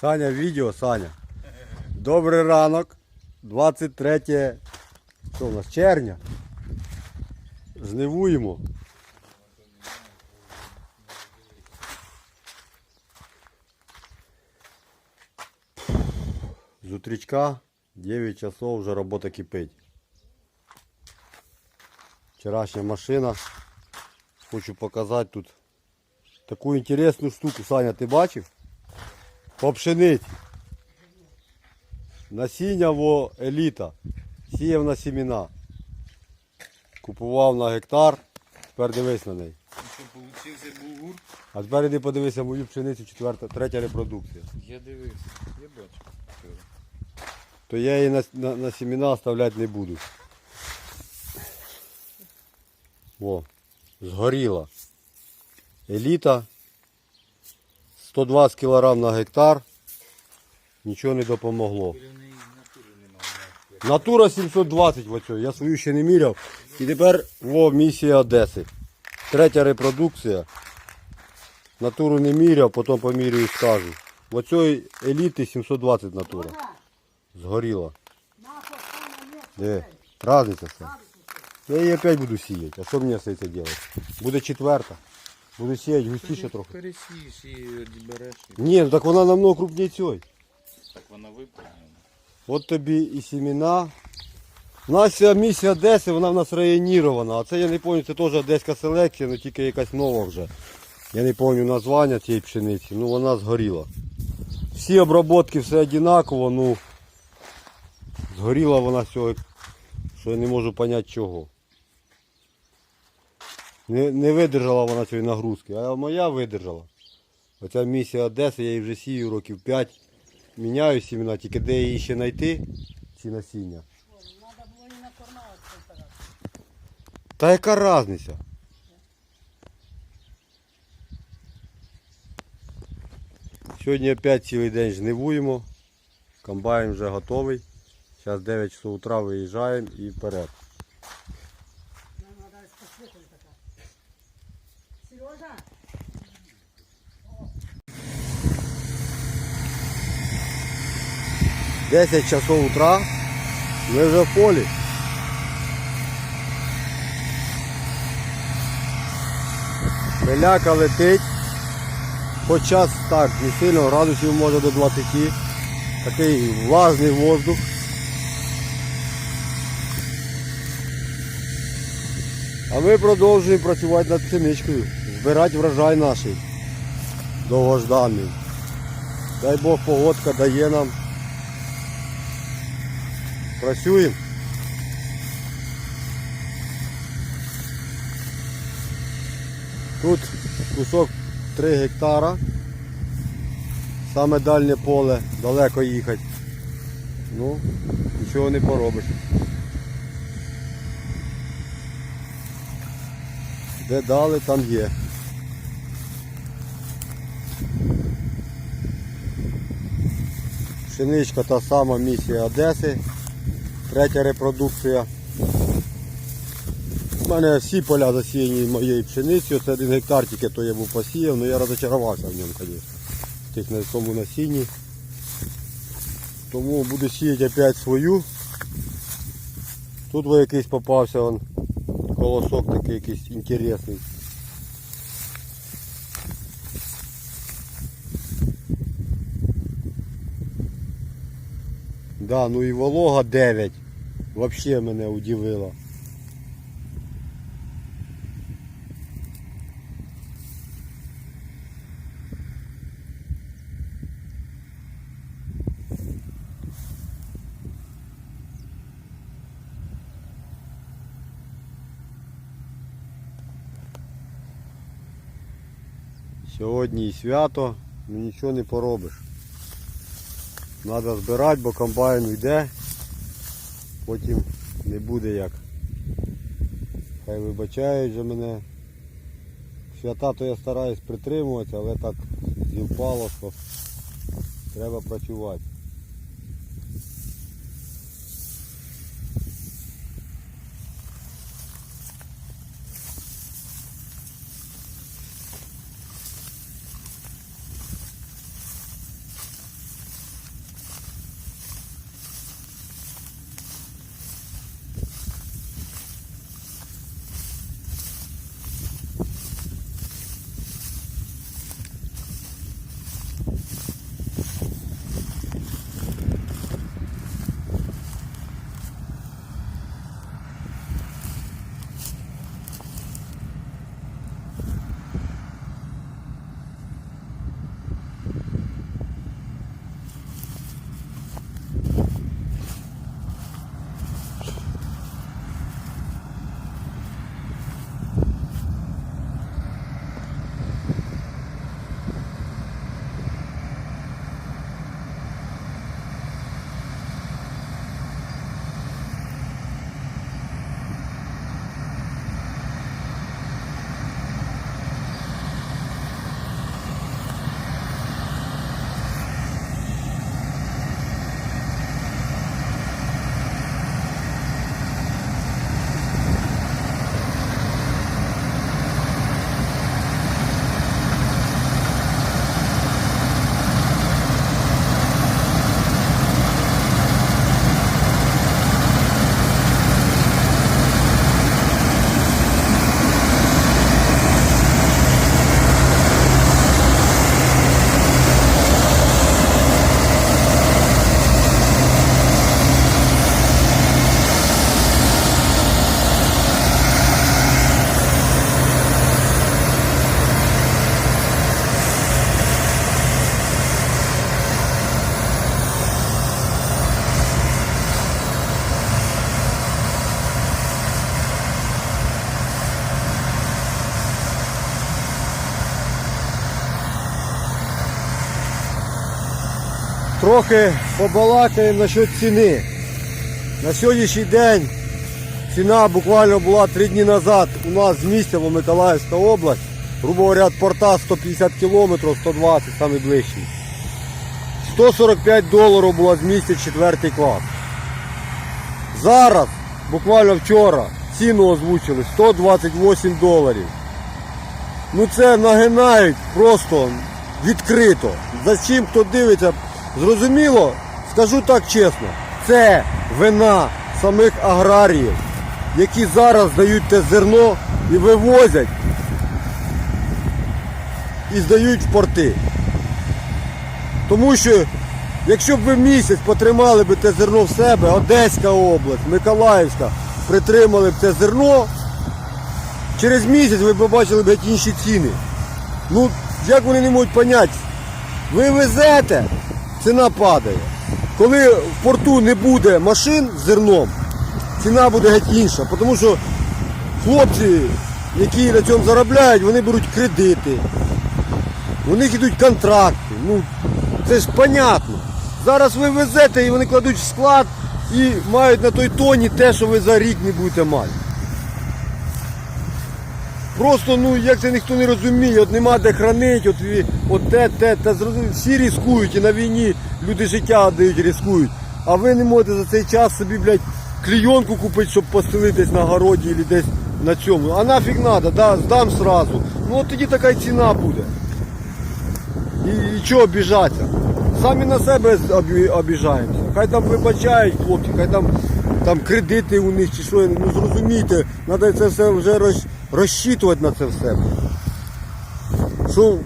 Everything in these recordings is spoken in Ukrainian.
Саня, відео, Саня. Добрий ранок. 23 що у нас, червня. Жнивуємо. З утречка 9 часов вже робота кипить. Вчорашня машина. Хочу показати тут таку інтересну штуку. Саня, ти бачив? По пшениці. Насіння во еліта. Сіяв на сіміна. Купував на гектар. Тепер дивись на неї. Що получився булгур? А тепер іди подивися мою пшеницю, четверта, третя репродукція. Я дивився, я бачу. То я її на, на, на сіміна оставляти не буду. О, згоріла. Еліта. 120 кг на гектар. Нічого не допомогло. Натура 720 оцю. Я свою ще не міряв. І тепер во місія Одеси. Третя репродукція. Натуру не міряв, потім поміряю скажу. В еліти 720 натура. Згоріла. Де? Разниця все. Я її опять буду сіяти. А що мені остається робити? Буде четверта. Буду сіяти густіше трохи. Пересієш і відбереш. Ні, ну так вона намного крупніше цієї. Так вона виповнена. От тобі і сімена. У нас ця місія Одеси, вона в нас районірована. А це я не пам'ятаю, це теж одеська селекція, але тільки якась нова вже. Я не пам'ятаю названня цієї пшениці, ну вона згоріла. Всі обробки все однаково, ну згоріла вона всього, що я не можу зрозуміти чого. Не, не видержала вона цієї нагрузки, а моя видержала. Оця місія Одеси, я її вже сію років 5. Міняю сімена, тільки де її ще знайти, ці насіння. Та яка різниця? Сьогодні опять цілий день жнивуємо. Комбайн вже готовий. Зараз 9 часов утра виїжджаємо і вперед. Нам треба посвітити така. Сережа, 10 часов утра. Ми вже в полі. Пиляка летить. Хоч час так, не сильно, градусів може до 20. Такий влажний воздух. А ми продовжуємо працювати над пшеничкою, збирати врожай наш довгожданий. Дай Бог погодка дає нам. Працюємо. Тут кусок 3 гектара. Саме дальнє поле, далеко їхати. Ну, нічого не поробиш. Де дали, там є. Пшеничка та сама місія Одеси. Третя репродукція. У мене всі поля засіяні моєю пшеницею. Це один гектар тільки то я був посіяв, але я розочарувався в ньому, звісно. Тих на тому насінні. Тому буду сіяти опять свою. Тут якийсь попався колосок такий якийсь інтересний. Да, ну і волога 9. Вообще мене удивило. Сьогодні і свято, ну нічого не поробиш. Треба збирати, бо комбайн йде, потім не буде як. Хай вибачають же мене. Свята то я стараюсь притримуватися, але так зівпало, що треба працювати. Трохи побалакаємо насчет ціни. На сьогоднішній день ціна буквально була три дні назад у нас з місця в Миколаївська область. Грубо говоря, від порта 150 кілометрів, 120 найближчий. 145 доларів була з місця 4 клас. Зараз, буквально вчора, ціну озвучили 128 доларів. Ну це нагинають просто відкрито. За чим хто дивиться, зрозуміло, скажу так чесно, це вина самих аграріїв, які зараз дають те зерно і вивозять і здають в порти. Тому що якщо б ви місяць потримали б те зерно в себе, Одеська область, Миколаївська, притримали б це зерно, через місяць ви побачили б інші ціни. Ну, як вони не можуть поняти? Ви везете, ціна падає. Коли в порту не буде машин з зерном, ціна буде геть інша. Тому що хлопці, які на цьому заробляють, вони беруть кредити. У них йдуть контракти. Ну, це ж понятно. Зараз ви везете і вони кладуть в склад і мають на той тоні те, що ви за рік не будете мати. Просто, ну, як це ніхто не розуміє, от нема де хранити, от, от те, те, те, всі ризикують і на війні люди життя дають, ризикують. А ви не можете за цей час собі, блядь, клійонку купити, щоб постелитись на городі або десь на цьому. А нафіг треба, да, здам сразу. Ну от тоді така ціна буде. І, і чого обіжатися? Самі на себе обіжаємося. Хай там вибачають хлопці, хай там, там кредити у них чи що. Ну зрозумійте, треба це все вже роз, розчитувати на це все. Що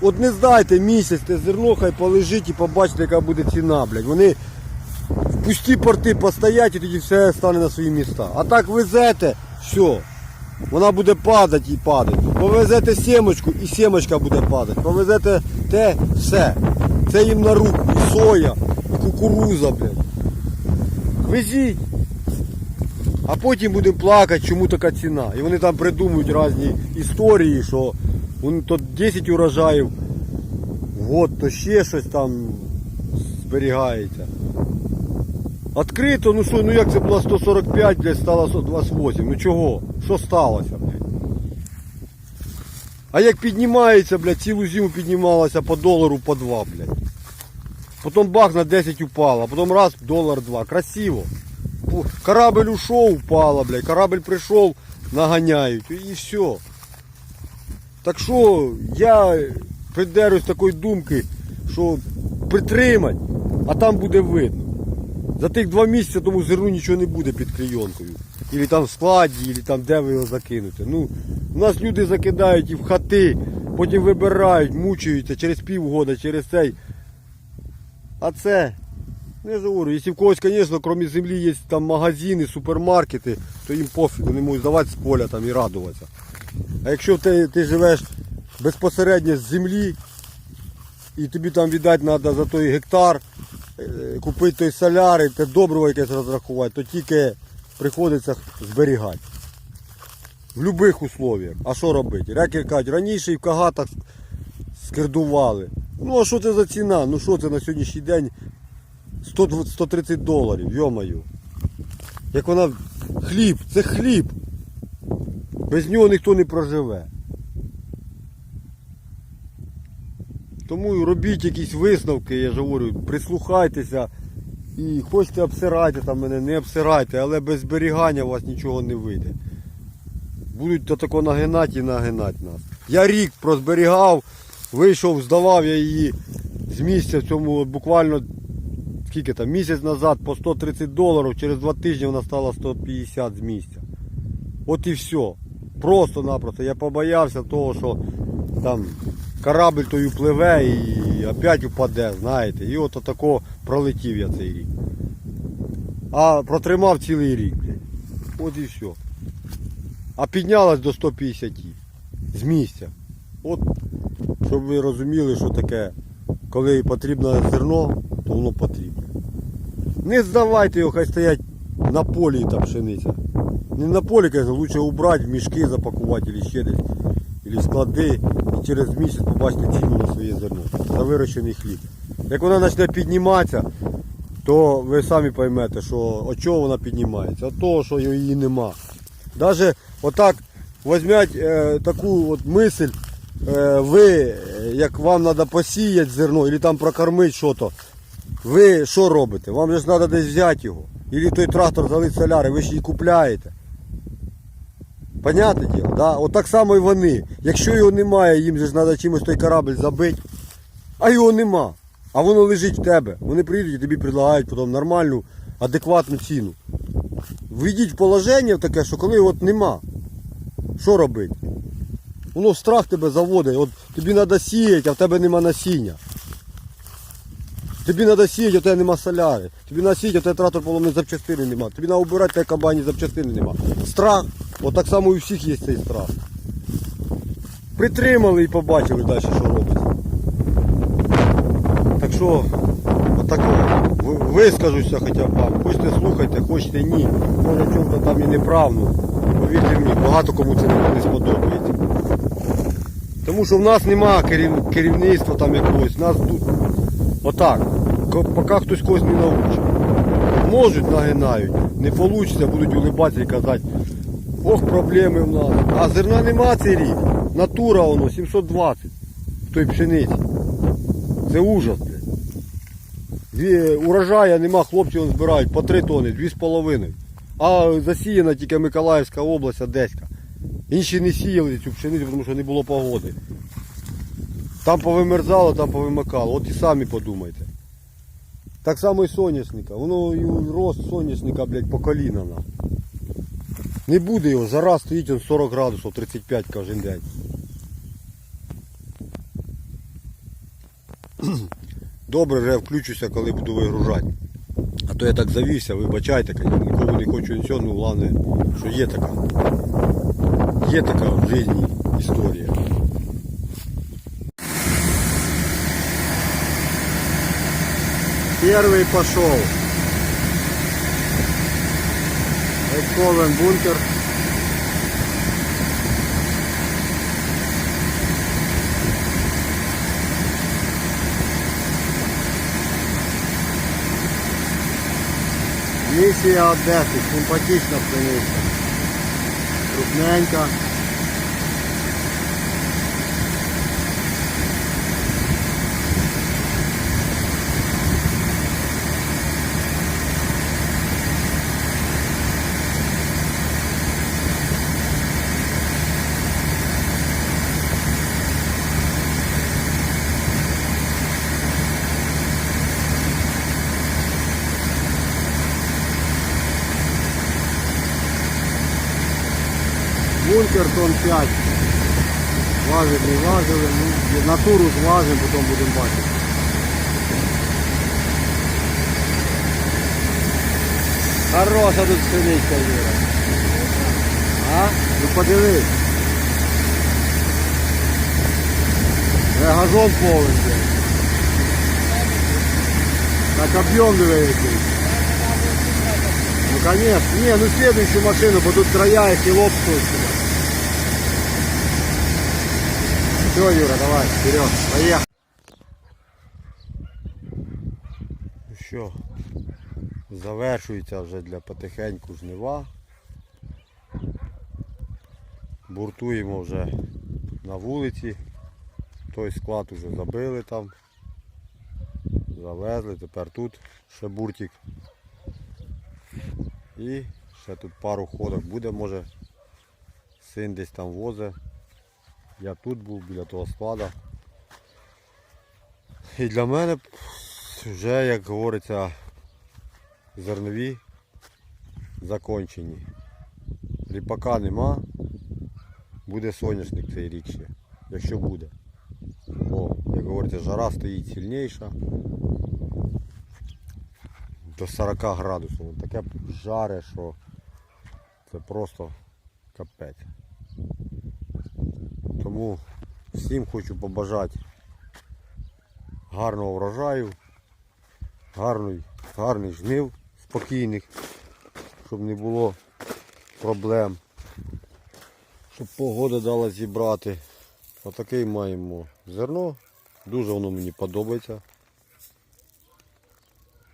от не здайте місяць, те зерно, хай полежить і побачите, яка буде ціна, блядь. Вони в пусті порти постоять і тоді все стане на свої міста. А так везете, все. Вона буде падати і падати. Повезете сімочку і сімочка буде падати. Повезете те, все. Це їм на руку. Соя, кукуруза, блядь. Везіть. А потім будемо плакати, чому така ціна. І вони там придумують різні історії, що вони то 10 урожаїв в год, то ще щось там зберігається. Открито, ну що, ну як це було 145, блядь, стало 128. Ну чого? Що сталося, блядь? А як піднімається, блядь, цілу зиму піднімалася по долару, по два, блядь. Потім бах на 10 упала, потім раз долар два. Красиво. Корабль ушов, упала, блядь. Корабль прийшов, наганяють. І все. Так що я придержуюсь такої думки, що притримать, а там буде видно. За тих два місяці тому зерну нічого не буде під клейонкою. Ілі там в складі, ілі там де ви його закинете. Ну, у нас люди закидають і в хати, потім вибирають, мучаються через півгода, через цей. А це, ну, я ж говорю, якщо в когось, звісно, крім землі є там магазини, супермаркети, то їм пофіг, вони можуть здавати з поля там і радуватися. А якщо ти, ти живеш безпосередньо з землі, і тобі там віддати треба за той гектар, е, купити той соляр, і те добриво якесь розрахувати, то тільки приходиться зберігати. В будь-яких условиях. А що робити? Рекер кажуть, раніше і в кагатах скердували. Ну а що це за ціна? Ну що це на сьогоднішній день 100, 130 доларів, йомаю. Як вона хліб, це хліб. Без нього ніхто не проживе. Тому робіть якісь висновки, я ж говорю, прислухайтеся і хочете обсирайте там мене, не обсирайте, але без зберігання у вас нічого не вийде. Будуть тако нагинати і нагинати нас. Я рік прозберігав, вийшов, здавав я її з місця в цьому буквально скільки там, місяць назад по 130 доларів, через два тижні вона стала 150 з місця. От і все. Просто-напросто. Я побоявся того, що там корабль той пливе і опять упаде, знаєте. І от отако пролетів я цей рік. А протримав цілий рік. От і все. А піднялась до 150 з місця. От, щоб ви розуміли, що таке, коли потрібно зерно, то воно потрібне. Не здавайте його, хай стоять на полі та пшениця. Не на полі, конечно, лучше убрати, в мішки запакувати або ще десь, або склади, і через місяць побачите ціну на своє зерно. За вирощений хліб. Як вона почне підніматися, то ви самі поймете, що от чого вона піднімається. От того, що її нема. Навіть отак візьміть е, таку от мисль, е, ви, е, як вам треба посіяти зерно, або там прокормити щось, ви що робите? Вам же ж треба десь взяти його. Або той трактор залить соляри, ви ж її купляєте. Понятне діло, да? От так само і вони. Якщо його немає, їм же ж треба чимось той корабль забити. А його нема. А воно лежить в тебе. Вони приїдуть і тобі предлагають потім нормальну, адекватну ціну. Введіть в положення таке, що коли от нема. Що робити? Воно страх тебе заводить. От тобі треба сіяти, а в тебе нема насіння. Тобі треба сіяти, а тебе нема соляри. Тобі треба сіяти, а тебе трактор поломний запчастини нема. Тобі треба убирати, а тебе кабані запчастини нема. Страх. От так само і у всіх є цей страх. Притримали і побачили далі, що робиться. Так що, отак вискажуся хоча б вам. Хочете слухайте, хочете ні. Може в чому-то там і неправду. Повірте мені, багато кому це не сподобається. Тому що в нас нема керів- керівництва там якогось. У нас тут отак. Поки хтось когось не научить. Можуть нагинають, не вийде, будуть улибатися і казати, ох, проблеми в нас. А зерна нема цей рік. Натура воно 720 в той пшениці. Це ужас. Дві, урожая нема, хлопці вон збирають по 3 тони, 2,5. А засіяна тільки Миколаївська область, Одеська. Інші не сіяли цю пшеницю, тому що не було погоди. Там повимерзало, там повимикало. От і самі подумайте. Так само і соняшника. Воно і рост соняшника, блядь, по коліна. на. Не буде його, жара стоїть он 40 градусів, 35 кожен день. Добре, вже включуся, коли буду вигружати. А то я так завівся, вибачайте, нікому не хочу нічого, ну головне, що є така. Є така в житті історія. Первый пошел. Эйковен бункер. Місія Одеси, симпатична пшениця. Крупненька. Бункер тон 5. Важить, не важили. Ну, натуру зважимо, потім будемо бачити. Хороша тут пшеничка, Юра. А? Ну подивись. Е, газон блядь. Так об'єм диви який. Ну конечно. Не, ну следующую машину, бо тут края и хилоп Все, Юра, давай, вперед, поехали. Ну що, завершується вже для потихеньку жнива. Буртуємо вже на вулиці. Той склад уже забили там. Завезли, тепер тут ще буртик. І ще тут пару ходок буде, може син десь там возить. Я тут був біля того склада. І для мене вже, як говориться, зернові закончені. Ріпака нема, буде соняшник цей рік ще, якщо буде. Бо, як говориться, жара стоїть сильніша до 40 градусів. Таке жаре, що це просто капець. Тому всім хочу побажати гарного врожаю, гарний, гарний жнив, спокійних, щоб не було проблем, щоб погода дала зібрати. Отакий маємо зерно. Дуже воно мені подобається.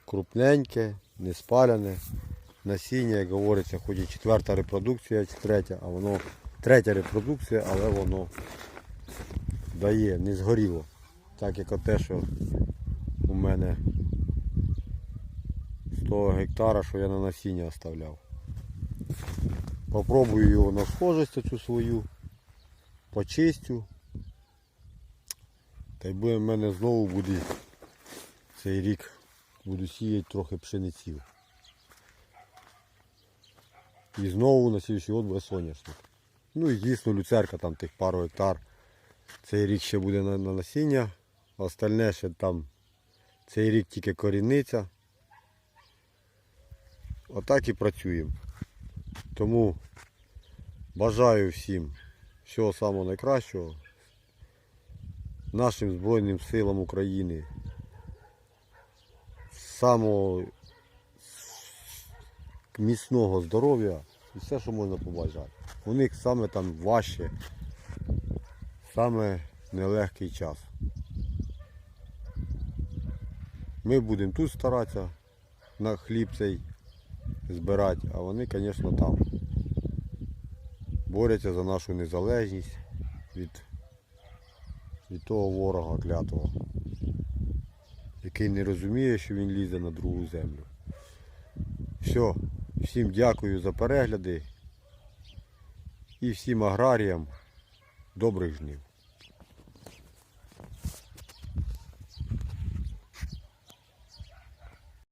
крупненьке, не спаляне. Насіння, як говориться, хоч і четверта репродукція, третя, а воно третя репродукція, але воно дає, не згоріло. Так як те, що у мене 100 гектара, що я на насіння оставляв. Попробую його на схожість цю свою, почистю. Та й буде в мене знову буде цей рік буду сіяти трохи пшениців. І знову на год буде соняшник. Ну і дійсно люцерка там тих пару гектар. Цей рік ще буде на, на насіння, остальне ще там цей рік тільки корінниця. Отак і працюємо. Тому бажаю всім всього самого найкращого. Нашим Збройним силам України. Самого міцного здоров'я все, що можна побажати. У них саме там важче, саме нелегкий час. Ми будемо тут старатися на хліб цей збирати, а вони, звісно, там борються за нашу незалежність від, від того ворога клятого, який не розуміє, що він лізе на другу землю. Все, всім дякую за перегляди і всім аграріям добрих жнив.